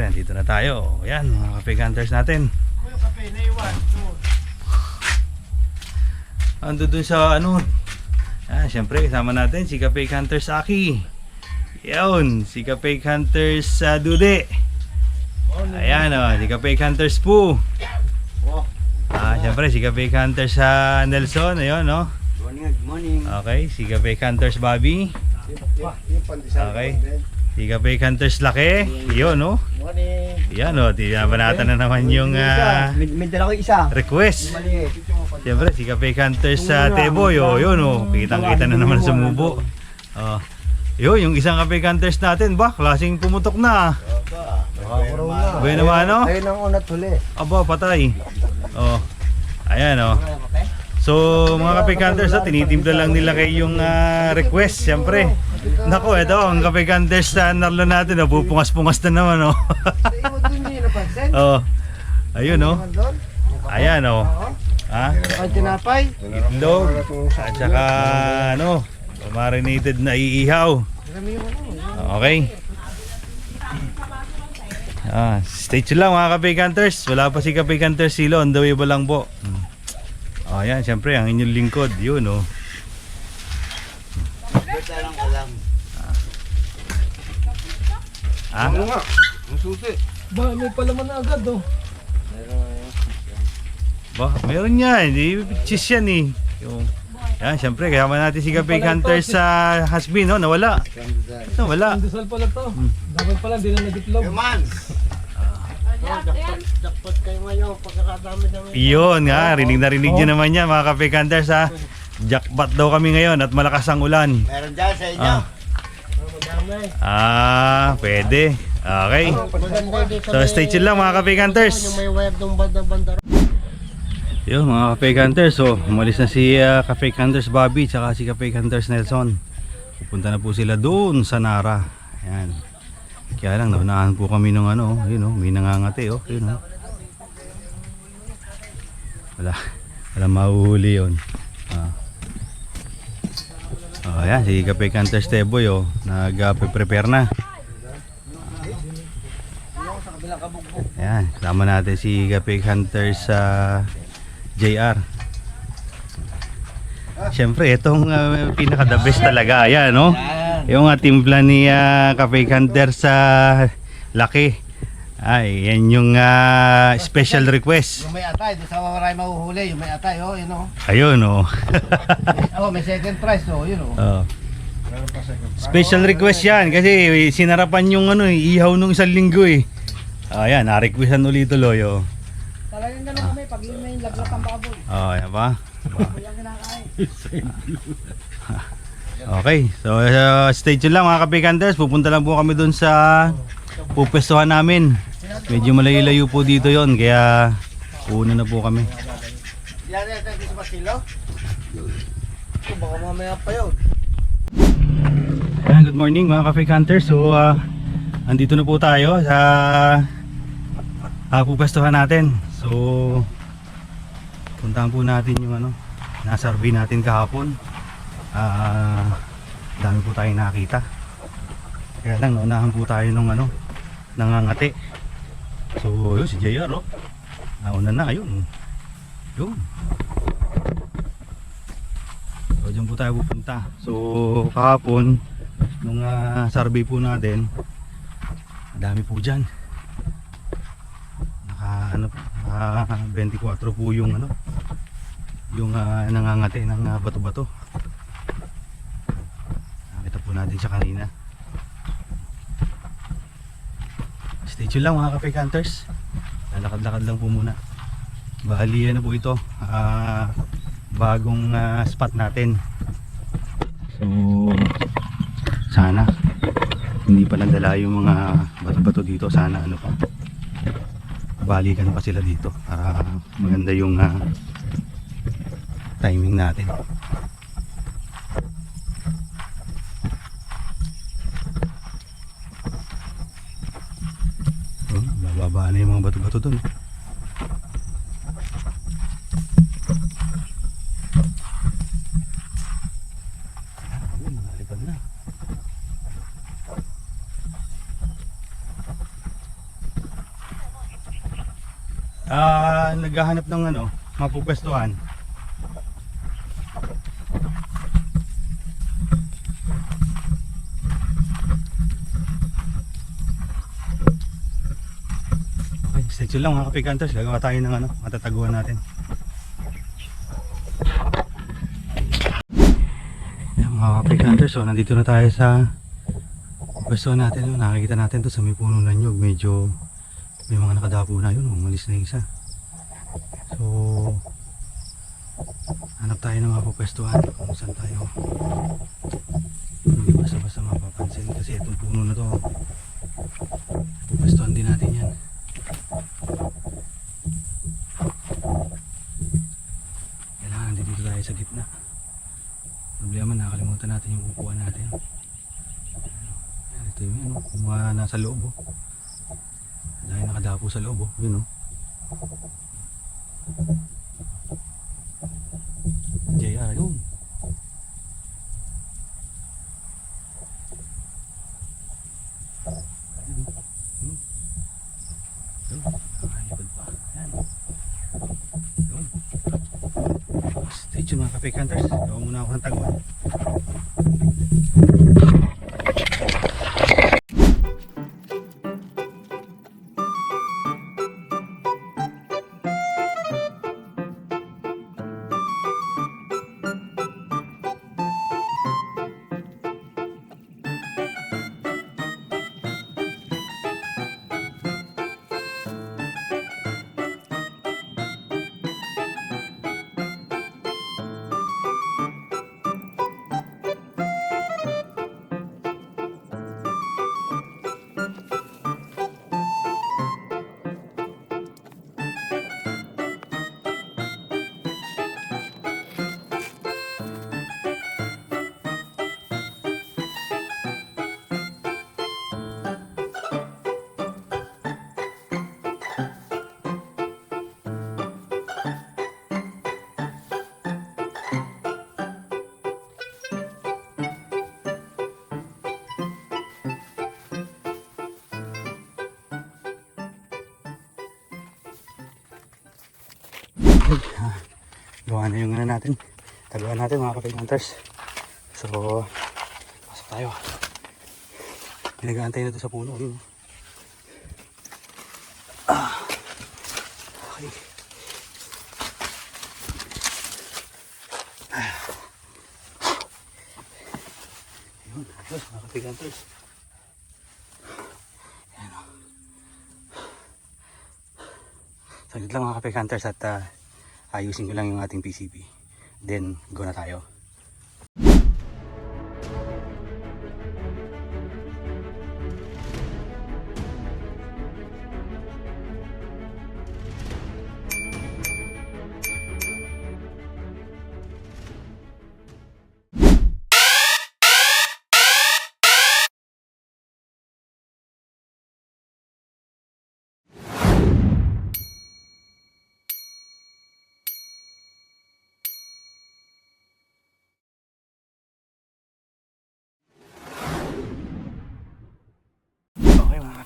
Siyempre, andito na tayo. Yan, mga cafe hunters natin. Yung kape, naiwan. doon. Ando dun sa ano. Ah, siyempre, kasama natin si Cafe Hunters Aki. Yun, si Cafe Hunters sa Dude. Ayan o, si Cafe Hunters Poo. Oh, Ah, siyempre, si Cafe Hunters sa Nelson. Ayun, no? morning, good morning. Okay, si Cafe Hunters Bobby. Okay. Si Cafe Hunters Laki. Yun, no? Morning. Yan, o. Tinabanatan na naman yung ah, May, may dala ko isa. request. Maliit. Siyempre, si Cafe Hunters sa Teboy, oh, yun, oh. Kitang-kita na naman sa mubo. Oh. Yun, yung isang Cafe Hunters natin, ba? Klaseng pumutok na. Nakakuro na. Buhay naman, no? Ayun ang unat huli. Aba, patay. Oh. Ayan, oh. So, mga Cafe Hunters, oh, tinitimpla lang nila kay yung ah, request, siyempre. Nako, ito, ang Cafe Hunters na narlo natin, oh, pupungas-pungas na naman, oh. Oh. Ayun, oh. Ayan, oh. Ha? Ang tinapay. Itlog. At saka, ano, marinated na iihaw. Okay. Ah, stay tuned lang mga Kapay Hunters. Wala pa si Kapay Hunters Silo. On the way pa lang po. Hmm. Oh, yan. Siyempre, ang inyong lingkod. Yun, oh. Ko lang. Ah? nga? Ang susi. Ba, may palaman na agad oh. Ba, meron yan. Di, cheese yan eh. Yung, yan, siyempre, kasama natin si Kapay Hunters sa Hasbin, no? Nawala. Nawala. Pandesal pala to. Hmm. Dapat pala, hindi na nagitlog. Man. Jackpot kayo ngayon pagkakadami namin. Yun nga, rinig na rinig nyo naman yan mga Kapay Hunters ha. Jackpot daw kami ngayon at malakas ang ulan. Meron dyan sa inyo. Ah. Madami. Ah, pwede. Okay. So stay tuned lang mga Kapay Hunters. Yung may wire ng banda-banda. Yun mga Kapay Hunters. So umalis na si uh, Kapay Hunters Bobby tsaka si Kapay Hunters Nelson. Pupunta na po sila doon sa Nara. Ayan. Kaya lang naunahan po kami ng ano. Ayun oh, may nangangati oh. Ayun oh. Wala. Wala mahuhuli yun. Ah. Oh, ayan, si Kapay Hunters Teboy oh. Nag-prepare na. Ayan, sama natin si Kapig Hunter sa JR. Siyempre, itong uh, pinaka the best talaga. Ayan, no? Yung uh, timpla ni uh, Kapig Hunter sa Laki. Ay, yan yung ah, special request. Yung may atay, doon sa maraming mahuhuli, yung may atay, oh, yun oh. Ayun, oh. Oh, may second prize, oh, yun oh. oh. Special request yan kasi sinarapan yung ano, eh, ihaw nung isang linggo eh. Ayan, na-requestan ulit tuloy, oh. Talagang ganun kami, pag yun yung laglat ng baboy. Oh, yan ba? Walang kinakain. Okay, so uh, stay tuned lang mga kapikanders. Pupunta lang po kami doon sa pupwestuhan namin. Medyo malayo-layo po dito yon kaya una na po kami. Yan, yan, yan, sa? Oh, baka mamaya pa yun. Good morning mga kapikanders. So, uh, andito na po tayo sa uh, pupwestuhan natin. So, puntahan po natin yung ano, nasurvey natin kahapon. Ah, dami po tayong nakita. Kaya lang, naunahan po tayo nung ano, nangangati. So, yun, si JR, oh. Nauna na, ayun. Yun. So, dyan po tayo pupunta. So, kahapon, nung ah, survey po natin, dami po dyan. Naka, ano, naka 24 po yung ano, yung ah, nangangati ng ah, bato-bato. Nakita po natin siya kanina. Stay tuned lang mga kape hunters. Lalakad-lakad lang po muna. Bali ano po ito. ah, bagong ah, spot natin. So sana hindi pa nadala yung mga bato-bato dito. Sana ano pa. Balikan pa sila dito para maganda yung ah, timing natin. bato doon. Ah, uh, naghahanap ng ano, mapupwestuhan. Tuned lang mga kapiganters. Gagawa tayo ng ano, matataguan natin. Yan mga kapiganters, so nandito na tayo sa pwesto natin. No? Nakikita natin to sa may puno ng nyug. Medyo may mga nakadapo na yun. Umalis na isa. So, hanap tayo ng mga pupwestuhan kung saan tayo hindi basta-basta mapapansin kasi itong puno na to pupwestuhan din natin yan kailangan din dito tayo sa gitna problema nakalimutan natin yung kukuha natin Ayan, ito yung ano, yung mga nasa loob oh. dahil nakadapo sa loob oh. yun oh JR yun. Stay tuned mga Cafe Hunters. Gawa muna ako ng taguan. Gawa na yung ano natin. Taguan natin mga Cafe Hunters. So, pasok tayo. Pinag-aantay na to sa puno. Yun. Ah. Okay. Ah. Yun, ayos mga Cafe Hunters. Ayan o. Saglit lang mga Cafe Hunters at ah, ayusin ko lang yung ating PCB. Then, go na tayo.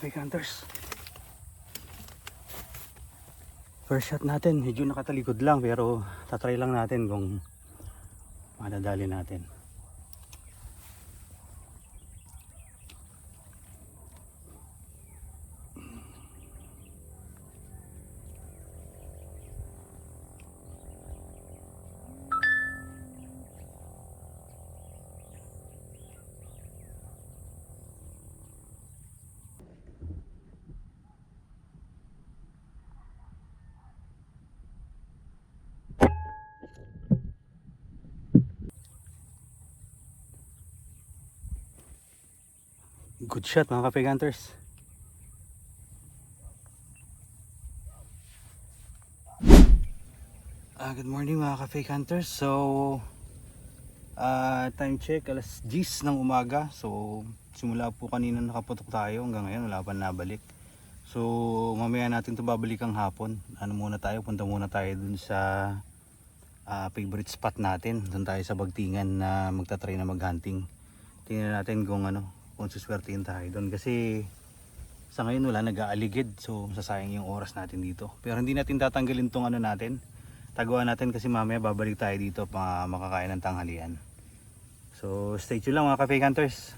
Cafe Hunters. First shot natin, medyo nakatalikod lang pero tatry lang natin kung madadali natin. Good shot mga Cafe Hunters. Ah, good morning mga Cafe Hunters. So, ah, time check alas 10 ng umaga. So, simula po kanina nakaputok tayo hanggang ngayon wala pa nabalik. So, mamaya natin 'to babalikan hapon. Ano muna tayo, punta muna tayo dun sa ah, favorite spot natin. Doon tayo sa Bagtingan na magta-try na mag-hunting. Tingnan natin kung ano, kung suswertein tayo doon kasi Sa ngayon wala nag-aaligid so masasayang yung oras natin dito. Pero hindi natin tatanggalin tong ano natin. Tagawa natin kasi mamaya babalik tayo dito pa makakain ng tanghalian. So stay tuned lang mga cafe hunters.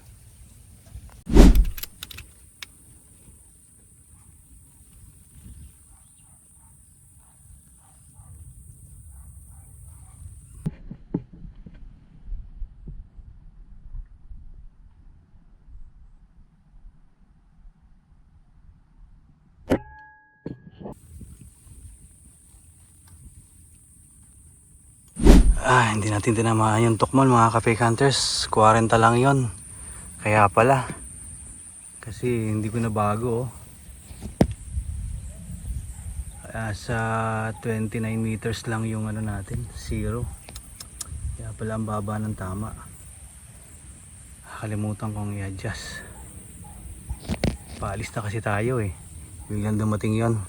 Ah, hindi natin tinamaan yung tukmol mga cafe hunters. 40 lang yon. Kaya pala. Kasi hindi ko na bago. oh. Ah, sa 29 meters lang yung ano natin, zero. Kaya pala ang baba ng tama. Kalimutan kong i-adjust. Paalis na kasi tayo eh. Biglang dumating yon.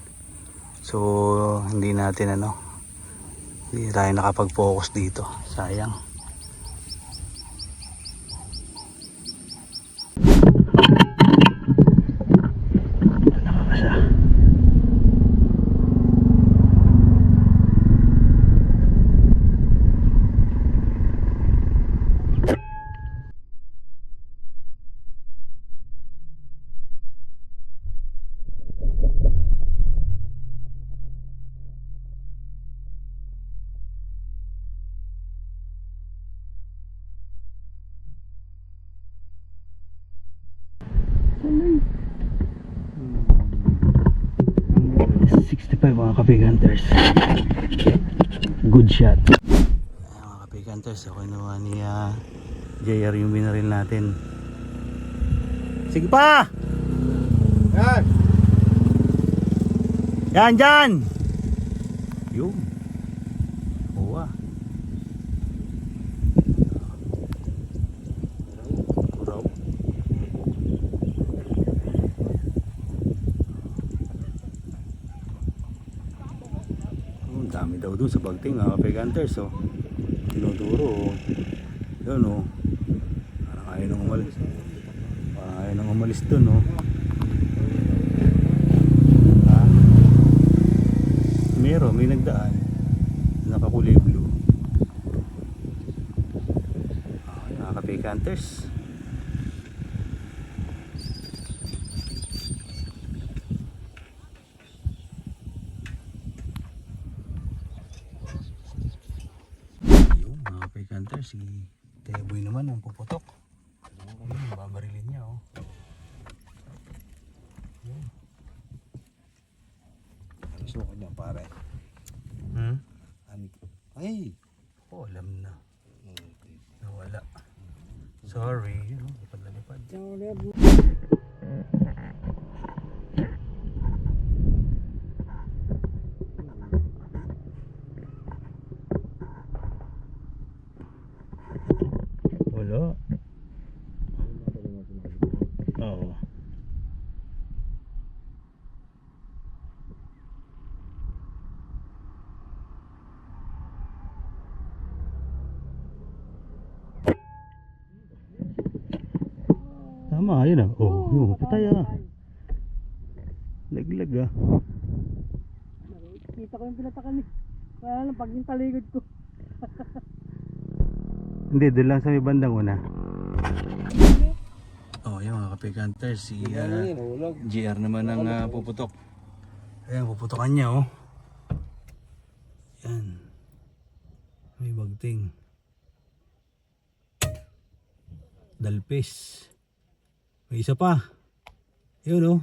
So, hindi natin ano, hindi tayo nakapag-focus dito. Sayang. 165 mga kapig hunters. Good shot. Ayan, mga kapig hunters ako nawa ni ah, uh, JR yung binaril natin. Sige pa! Yan! Yan dyan! Yun. Kapiganters oh. Tinuturo oh. Yun oh. Parang ayaw nang umalis. Parang ayaw nang umalis dun oh. Ah. Meron, may nagdaan. Nakakulay blue. Okay, mga kapiganters. Yung mga kapiganters, si Teboy naman ang puputok. Ayun, babarilin niya oh. Ano suko niya pare? Hmm? Ano? Ay! Oh, alam na. Nawala. Sorry. Oh, lipad na lipad. Tama, yun ah. Oh, yun, patay ah. Laglag ah. Kita ko yung pinatakan eh. Kaya lang pag yung taligod ko. Hindi, doon lang sa may bandang una. Oh, yung mga kapikanter, si ah, Hulog. GR naman ang ah, puputok. Ayan, puputokan niya oh. Yan. May bagting. Dalpis. May isa pa. Yun oh.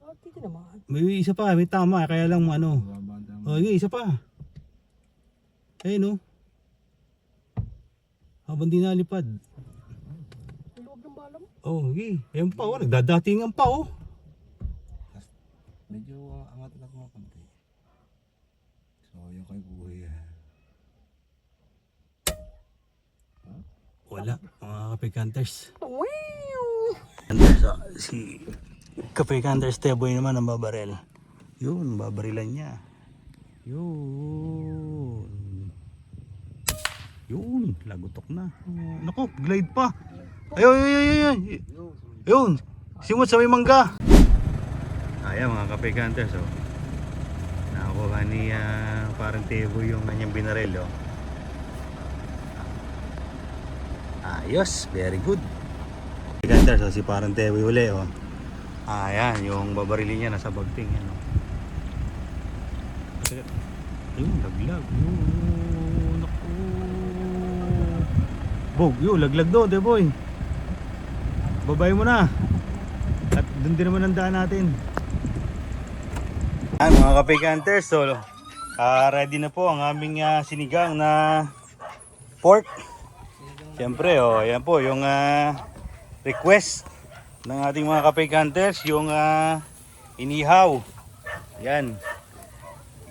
Oh, titi naman. May isa pa, may tama. Kaya lang ano. Oh, okay, isa pa. Ayun oh. Habang di nalipad. Luwag ng bala mo. Oh, okay. Ayun pa oh. Nagdadatingan pa oh. Medyo uh, angat na ko konti. So, yung kay buhay ah. Wala. Mga kapikanters. Hunters, ah, si Kapikanters Teboy naman ang babarel. Yun, babarilan niya. Yun. Yun, lagutok na. Nako, glide pa. Ayun, ayun, ayun, ayun. Yun, simot sa may mangga. Ayan mga kape hunters oh. Nakakuha ni ah, parang Tebo yung kanyang binarel oh. Ayos, very good. Hunters oh, si parang Tebo uli oh. Ayan, yung babarili niya nasa bagting yan oh. Ayun, laglag. Yun, naku. Bog, yun, laglag do, de boy. Babay mo na. At doon din naman ang daan natin. Ayan mga kapiganters, so ah, ready na po ang aming ah, sinigang na pork. Siyempre, oh, ayan po yung ah, request ng ating mga kapiganters, yung ah, inihaw. Yan.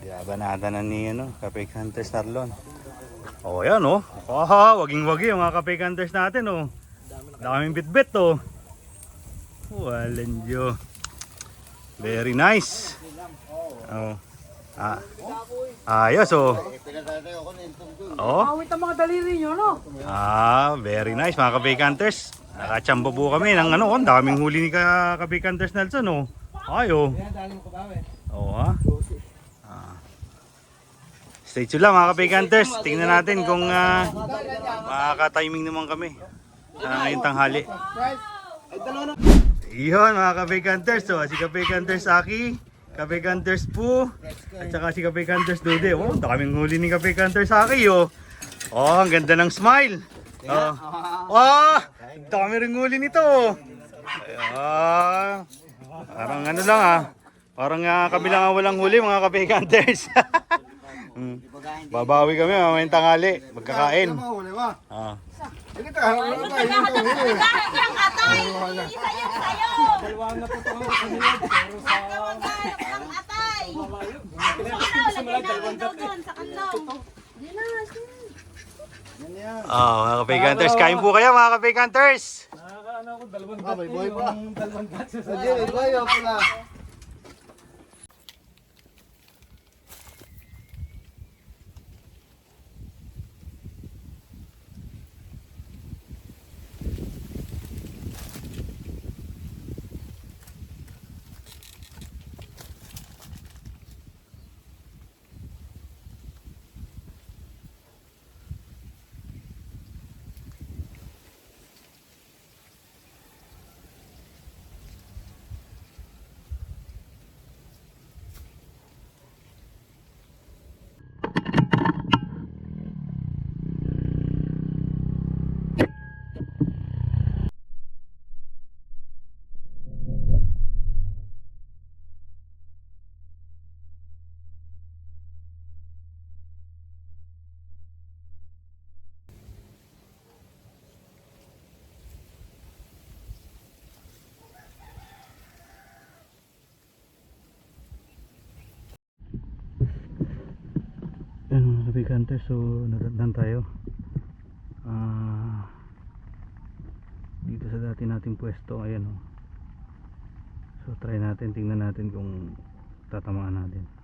Diyabanata na ni ano, Kapig Hunters Tarlon. Oh, yan oh. Ah, waging wagi yung mga Kapig Hunters natin oh. Daming bitbit oh. Walang Diyo. Very nice. Oh. Ah. Ayos oh. Oh. Awit ang mga daliri nyo, no? Ah, very nice mga Kapig Hunters. Nakachamba po kami ng ano, oh, ang daming huli ni ka Kapig Hunters Nelson oh. Ay oh. Oo ha. Ah. Stay tuned lang mga Kapig Hunters. Tingnan natin kung uh, makaka-timing naman kami. Uh, yung tanghali. Iyon mga Kapig Hunters. So, si Kapig Hunters Aki, Kapig Hunters Pu, at saka si Kapig Hunters Dude. Oh, daming huli ni Kapig Hunters Aki oh. Oh, ang ganda ng smile. Oh. Oh, dami rin huli nito. Ah, parang ano lang ah. Parang uh, kabilang walang huli mga Kapig Hunters. Hmm. Babawi kami mamayang tanghali. Magkakain. Ah. Ano sa kanlaw. Oh, mga Kapig Hunters, kain po kayo mga Kapig Hunters. Ah, may buhay pa. Sige, may buhay pa pala. Mga Hunters, so natatnan tayo. Ah, dito sa dati nating pwesto, ayan oh. So try natin, tingnan natin kung tatamaan natin.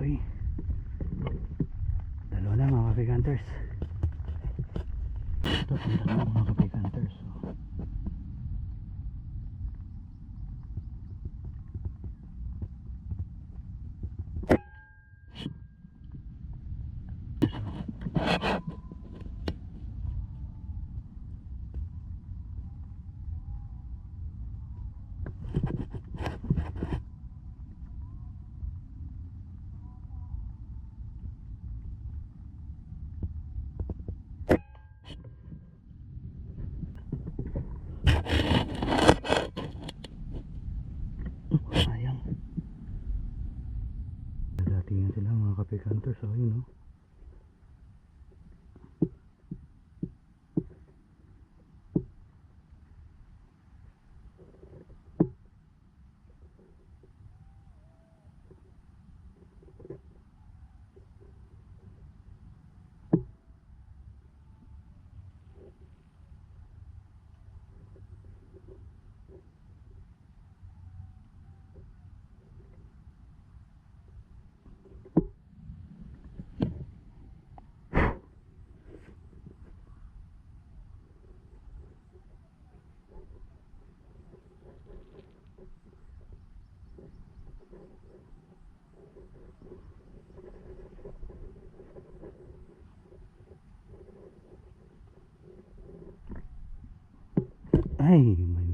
Okay. Dalawa na mga Kapig Hunters. Ito, ang dalawa mga Kapig Hunters. oh. Oh, sayang. Nadatingan sila mga Kapig Hunters. Oh, Ay, may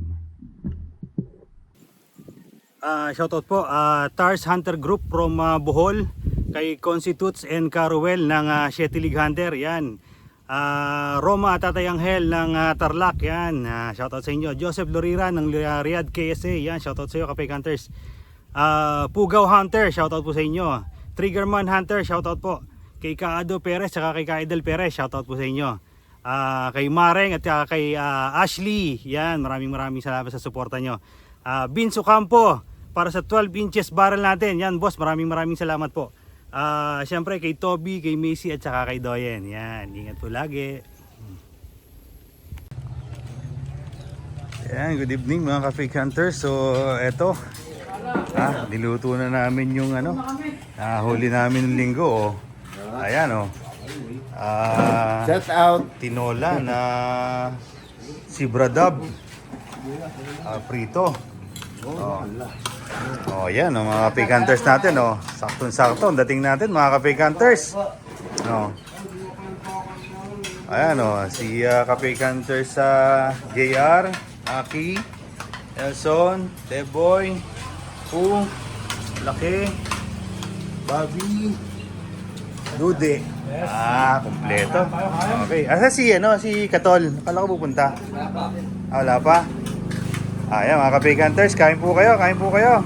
Ah, shoutout po, ah, Tars Hunter Group from ah, Bohol kay Constitutes and Caruel ng uh, Shetty League Hunter, yan. Ah, Roma at Tatay Angel ng ah, Tarlac, yan. Ah, shoutout sa inyo. Joseph Lorira ng uh, Riyadh KSA, yan. Shoutout sa iyo, Kapay Hunters. Ah, Pugaw Hunter, shoutout po sa inyo. Triggerman Hunter, shoutout po. Kay Kaado Perez, saka kay Kaidel Perez, shoutout po sa inyo. Ah, kay Mareng at saka kay ah, Ashley, yan. Maraming maraming salamat sa suporta nyo. Ah, Vince Ocampo, para sa 12 inches barrel natin. Yan boss, maraming maraming salamat po. Ah, syempre kay Toby, kay Macy at saka kay Doyen. Yan, ingat po lagi. Yan, good evening mga ka-fake hunters. So, eto. Ah, niluto na namin yung ano. Ah, huli namin ng linggo oh. Ayan oh. Ah, Shout out. tinola na si Bradab. Ah, prito. Oh. Oh, yan oh, mga fake hunters natin oh. Saktong-sakto dating natin mga ka-fake hunters. Oh. Ayan oh, si uh, ka-fake hunters sa JR, Aki, Elson, Deboy, Pu, Laki, Bobby, Dude. Ah, kompleto. Okay. Asa si ano, si Katol? Akala ko pupunta. Ah, wala pa. Ayan, mga ka-fake hunters, kain po kayo, kain po kayo.